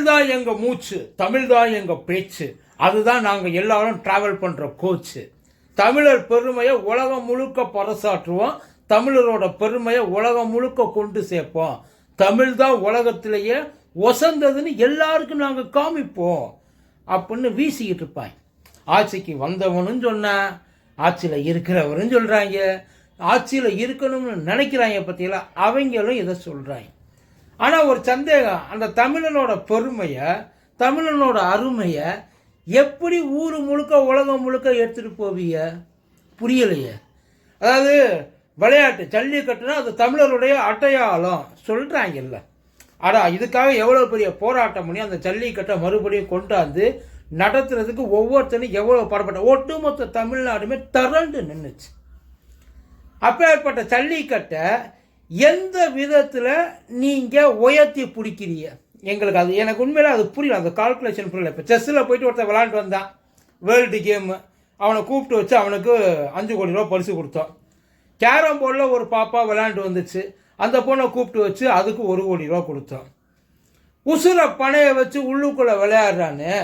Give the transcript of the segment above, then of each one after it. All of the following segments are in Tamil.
தமிழ்தான் எங்க மூச்சு தமிழ்தான் எங்க பேச்சு. அதுதான் நாங்க எல்லாரும் டிராவல் பண்ற கோச்சு தமிழர் பெருமையை உலகம் முழுக்க பறைசாற்றுவோம் தமிழரோட பெருமையை உலகம் முழுக்க கொண்டு சேர்ப்போம். தமிழ் தான் உலகத்திலேயே ஒசந்ததுன்னு எல்லாருக்கும் நாங்க காமிப்போம். அப்படின்னு வீசிக்கிட்டு இருப்பாங்க. ஆட்சிக்கு வந்தவனும் சொன்னேன் ஆட்சியில் இருக்கிறவரும் சொல்றாங்க. ஆட்சியில் இருக்கணும்னு நினைக்கிறாங்க பத்தியில அவங்களும் இதை சொல்றாங்க. ஆனால் ஒரு சந்தேகம் அந்த தமிழனோட பெருமையை தமிழனோட அருமையை எப்படி ஊர் முழுக்க உலகம் முழுக்க எடுத்துகிட்டு போவீங்க? புரியலையே. அதாவது விளையாட்டு ஜல்லிக்கட்டுனா அது தமிழருடைய அடையாளம் சொல்கிறாங்கல்ல அடா இதுக்காக எவ்வளோ பெரிய போராட்டம் பண்ணி அந்த ஜல்லிக்கட்டை மறுபடியும் கொண்டாந்து நடத்துறதுக்கு ஒவ்வொருத்தனும் எவ்வளோ பாடுபட்ட ஒட்டுமொத்த தமிழ்நாடுமே திரண்டு நின்றுச்சு அப்பேற்பட்ட ஜல்லிக்கட்டை எந்த விதத்தில் நீங்கள் உயர்த்தி பிடிக்கிறீங்க? எங்களுக்கு அது எனக்கு உண்மையில் அது புரியல. அந்த கால்குலேஷன் புரியல. இப்போ செஸ்ஸில் போயிட்டு ஒருத்தன் விளாண்டு வந்தான். வேர்ல்டு கேமு அவனை கூப்பிட்டு வச்சு அவனுக்கு அஞ்சு கோடி ரூபா பரிசு கொடுத்தோம் கேரம் போர்டில் ஒரு பாப்பா விளாண்டு வந்துச்சு. அந்த பொண்ணை கூப்பிட்டு வச்சு அதுக்கு ஒரு கோடி ரூபா கொடுத்தோம் உசுரை பனையை வச்சு உள்ளுக்குள்ளே விளையாடுறான்னு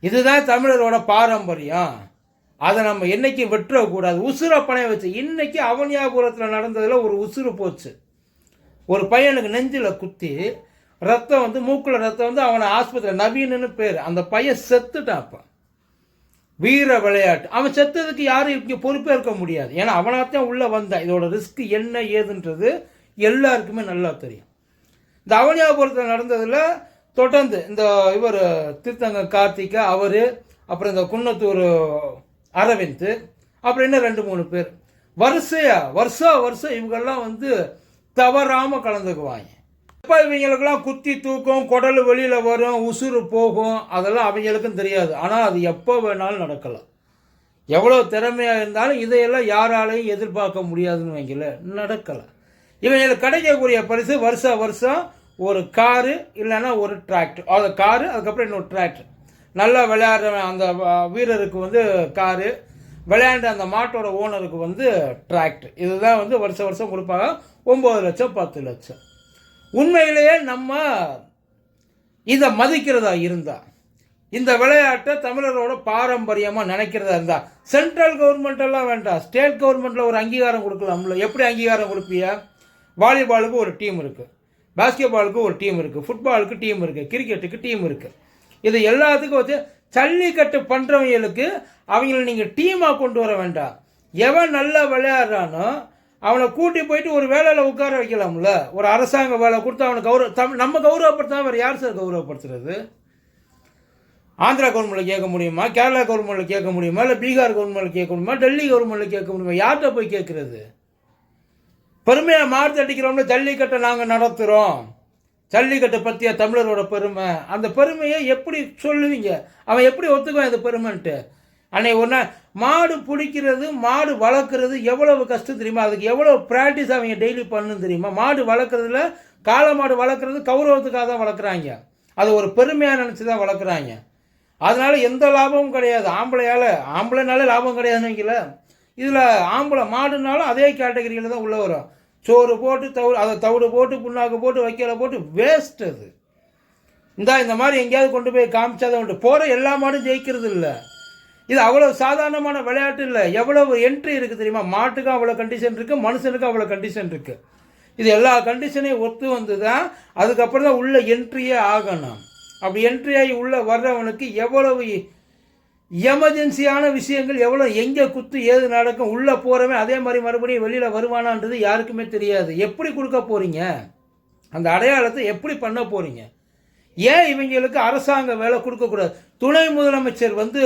இதுதான் தமிழரோட பாரம்பரியம். அதை நம்ம என்னைக்கு வெட்டுறக்கூடாது? உசுரை பணைய வச்சு. இன்றைக்கி அவனியாபுரத்தில் நடந்ததில் ஒரு உசுறு போச்சு. ஒரு பையனுக்கு நெஞ்சில் குத்தி ரத்தம் வந்து மூக்கில் ரத்தம் வந்து அவனை ஆஸ்பத்திரி நவீனன்னு பேர். அந்த பையன் செத்துட்டான் அப்போ. வீர விளையாட்டு. அவன் செத்ததுக்கு யாரும் இங்கே பொறுப்பேற்க முடியாது. ஏன்னா அவனாத்தான் உள்ளே வந்தான். இதோட ரிஸ்க் என்ன ஏதுன்றது எல்லாருக்குமே நல்லா தெரியும். இந்த அவனியாபுரத்தில் நடந்ததில் தொடர்ந்து இந்த இவர் திருத்தங்க கார்த்திகா அவர் அப்புறம் இந்த குன்னத்தூர் அரவிந்த் அப்புறம் என்ன ரெண்டு மூணு பேர்? வரிசையா வருஷா வருஷம் இவங்கெல்லாம் வந்து தவறாமல் கலந்துக்குவாங்க. இப்போ இவங்களுக்கெல்லாம் குத்தி தூக்கும் குடல் வெளியில் வரும் உசுறு போகும் அதெல்லாம் அவங்களுக்கும் தெரியாது. ஆனால் அது எப்போ வேணாலும் நடக்கலாம். எவ்வளோ திறமையாக இருந்தாலும் இதையெல்லாம் யாராலையும் எதிர்பார்க்க முடியாதுன்னு வைக்கல நடக்கலாம். இவங்களுக்கு கிடைக்கக்கூடிய பரிசு வருஷா வருஷம் ஒரு காரு இல்லைன்னா ஒரு டிராக்டர் அது காரு அதுக்கப்புறம் இன்னொரு டிராக்டர் நல்லா விளையாடுற அந்த வீரருக்கு வந்து காரு. விளையாண்ட அந்த மாட்டோட ஓனருக்கு வந்து டிராக்டர் இதுதான் வந்து வருஷம் வருஷம் கொடுப்பாங்க. ஒம்பது லட்சம் பத்து லட்சம். உண்மையிலேயே நம்ம இதை மதிக்கிறதா இருந்தால் இந்த விளையாட்டை தமிழரோட பாரம்பரியமாக நினைக்கிறதா இருந்தால் சென்ட்ரல் கவர்மெண்ட்டெல்லாம் வேண்டாம். ஸ்டேட் கவர்மெண்ட்டில் ஒரு அங்கீகாரம் கொடுக்கலாம்ல. எப்படி அங்கீகாரம் கொடுப்பியா? வாலிபாலுக்கு ஒரு டீம் இருக்கு. பாஸ்கெட்பாலுக்கு ஒரு டீம் இருக்குது ஃபுட்பாலுக்கு டீம் இருக்குது கிரிக்கெட்டுக்கு டீம் இருக்குது இது எல்லாத்துக்கும் வச்சு ஜல்லிக்கட்டு பண்ணுறவங்களுக்கு அவங்கள நீங்கள் டீமாக கொண்டு வர வேண்டாம். எவன் நல்லா விளையாடுறானோ அவனை கூட்டி போயிட்டு ஒரு வேலையில் உட்கார வைக்கலாம்ல. ஒரு அரசாங்க வேலை கொடுத்து அவனை கௌரவ தமிழ் நம்ம கௌரவப்படுத்தாம வேறு யார் சார் கௌரவப்படுத்துறது? ஆந்திரா கவர்மெண்ட்டில் கேட்க முடியுமா? கேரளா கவர்மெண்ட்டில் கேட்க முடியுமா? இல்லை பீகார் கவர்மெண்ட்டில் கேட்க முடியுமா? டெல்லி கவர்மெண்ட்டில் கேட்க முடியுமா? யார்கிட்ட போய் கேட்குறது? பெருமையாக மார்ச் அடிக்கிறோம்ல ஜல்லிக்கட்டை நாங்கள் நடத்துகிறோம் ஜல்லிக்கட்டை பற்றிய தமிழரோட பெருமை? அந்த பெருமையை எப்படி சொல்லுவீங்க? அவன் எப்படி ஒத்துக்குவான் இந்த பெருமைன்ட்டு? அன்னைக்கு ஒன்றா மாடு பிடிக்கிறது மாடு வளர்க்குறது எவ்வளவு கஷ்டம் தெரியுமா? அதுக்கு எவ்வளோ ப்ராக்டிஸ் அவங்க டெய்லி பண்ணுன்னு தெரியுமா? மாடு வளர்க்குறதுல காளை மாடு வளர்க்குறது கௌரவத்துக்காக தான் வளர்க்குறாங்க. அது ஒரு பெருமையாக நினச்சி தான் வளர்க்குறாங்க. அதனால் எந்த லாபமும் கிடையாது. ஆம்பளையால் ஆம்பளைனாலே லாபம் கிடையாதுன்னு வைக்கல இதில் ஆம்பளை மாடுனாலும் அதே கேட்டகரியில் தான் உள்ளே வரும். சோறு போட்டு தவிடு அதை தவிடு போட்டு புண்ணாக்கு போட்டு வைக்கல போட்டு வேஸ்ட் அது. இந்தா இந்த மாதிரி எங்கேயாவது கொண்டு போய் காமிச்சாதான் உண்டு. போகிற எல்லா மாடும் ஜெயிக்கிறது இல்லை. இது அவ்வளோ சாதாரணமான விளையாட்டு இல்லை. எவ்வளவு என்ட்ரி இருக்குது தெரியுமா? மாட்டுக்கும் அவ்வளோ கண்டிஷன் இருக்குது மனுஷனுக்கும் அவ்வளோ கண்டிஷன் இருக்குது இது எல்லா கண்டிஷனையும் ஒத்து வந்து தான் அதுக்கப்புறம் தான் உள்ளே என்ட்ரியே ஆகணும். அப்படி என்ட்ரி ஆகி உள்ளே வர்றவனுக்கு எவ்வளவு எமர்ஜென்சியான விஷயங்கள் எவ்வளோ எங்கே குத்து ஏது நடக்கும் உள்ளே போகிறவன் அதே மாதிரி மறுபடியும் வெளியில் வருவானான்றது யாருக்குமே தெரியாது. எப்படி கொடுக்க போகிறீங்க அந்த அடையாளத்தை எப்படி பண்ண போகிறீங்க ஏன் இவங்களுக்கு அரசாங்க வேலை கொடுக்கக்கூடாது? துணை முதலமைச்சர் வந்து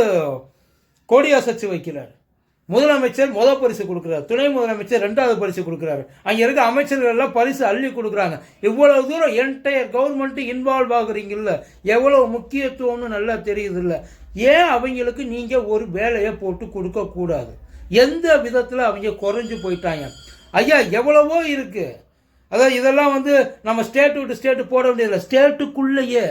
கொடியசைச்சு வைக்கிறார். முதலமைச்சர் முத பரிசு கொடுக்குறாரு. துணை முதலமைச்சர் ரெண்டாவது பரிசு கொடுக்குறாரு. அங்கே இருக்க அமைச்சர்கள் எல்லாம் பரிசு அள்ளி கொடுக்குறாங்க. இவ்வளவு தூரம் என்டையர் கவர்மெண்ட்டு இன்வால்வ் ஆகுறீங்கல்ல? எவ்வளோ முக்கியத்துவம்னு நல்லா தெரியுது இல்லை ஏன் அவங்களுக்கு நீங்கள் ஒரு வேலையை போட்டு கொடுக்கக்கூடாது எந்த விதத்தில் அவங்க குறைஞ்சு போயிட்டாங்க? ஐயா எவ்வளவோ இருக்குது அதாவது இதெல்லாம் வந்து நம்ம ஸ்டேட்டு விட்டு ஸ்டேட்டு போட வேண்டியதில்லை. ஸ்டேட்டுக்குள்ளேயே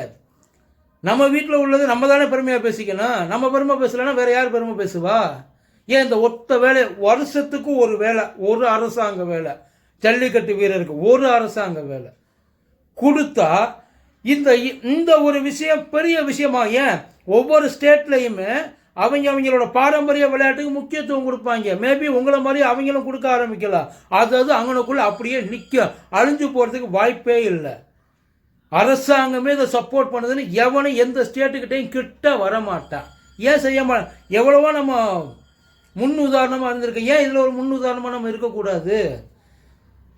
நம்ம வீட்டில் உள்ளது நம்ம தானே பெருமையாக பேசிக்கணும். நம்ம பெருமை பேசலைன்னா வேறு யார் பெருமை பேசுவா? ஏன் இந்த ஒத்த வேலை வருஷத்துக்கு ஒரு வேலை ஒரு அரசாங்க வேலை ஜல்லிக்கட்டு வீரருக்கு ஒரு அரசாங்க வேலை. கொடுத்தா இந்த இந்த ஒரு விஷயம் பெரிய விஷயமா ஏன்? ஒவ்வொரு ஸ்டேட்லையுமே அவங்க அவங்களோட பாரம்பரிய விளையாட்டுக்கு முக்கியத்துவம் கொடுப்பாங்க. மேபி உங்களை மாதிரி அவங்களும் கொடுக்க ஆரம்பிக்கலாம் அதாவது அவங்களுக்குள்ள அப்படியே நிற்கும் அழிஞ்சு போகிறதுக்கு வாய்ப்பே இல்லை. அரசாங்கமே இதை சப்போர்ட் பண்ணுதுன்னு எவனும் எந்த ஸ்டேட்டுக்கிட்டையும் கிட்ட வரமாட்டான் ஏன் செய்ய மாட்டான் எவ்வளவோ நம்ம முன் உதாரணமாக இருந்திருக்கு ஏன் இதில் ஒரு முன் உதாரணமாக நம்ம இருக்கக்கூடாது?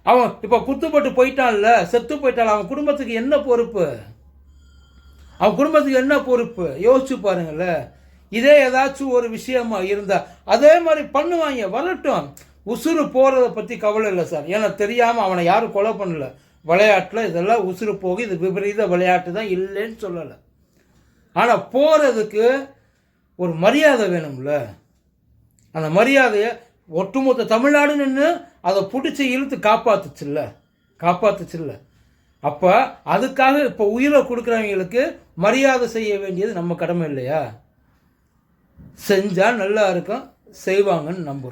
அவன் இப்போ குத்துப்பட்டு போயிட்டான்ல செத்து போயிட்டான் அவன் குடும்பத்துக்கு என்ன பொறுப்பு? அவன் குடும்பத்துக்கு என்ன பொறுப்பு? யோசிச்சு பாருங்கள்ல. இதே ஏதாச்சும் ஒரு விஷயமா இருந்தால் அதே மாதிரி பண்ணுவாங்க வரட்டும். உசுறு போகிறத பற்றி கவலை இல்லை சார். ஏன்னா தெரியாமல் அவனை யாரும் கொலை பண்ணல. விளையாட்டில் இதெல்லாம் உசுறு போக இது விபரீத விளையாட்டு தான் இல்லைன்னு சொல்லலை. ஆனால் போகிறதுக்கு ஒரு மரியாதை வேணும்ல. அந்த மரியாதையை ஒட்டுமொத்த தமிழ்நாடு நின்று அதை பிடிச்சி இழுத்து காப்பாத்துச்சுல்ல. காப்பாத்துச்சுல்ல. அப்போ அதுக்காக இப்போ உயிரை கொடுக்குறவங்களுக்கு மரியாதை செய்ய வேண்டியது நம்ம கடமை இல்லையா? செஞ்சால் நல்லா இருக்கும் செய்வாங்கன்னு நம்புகிறோம்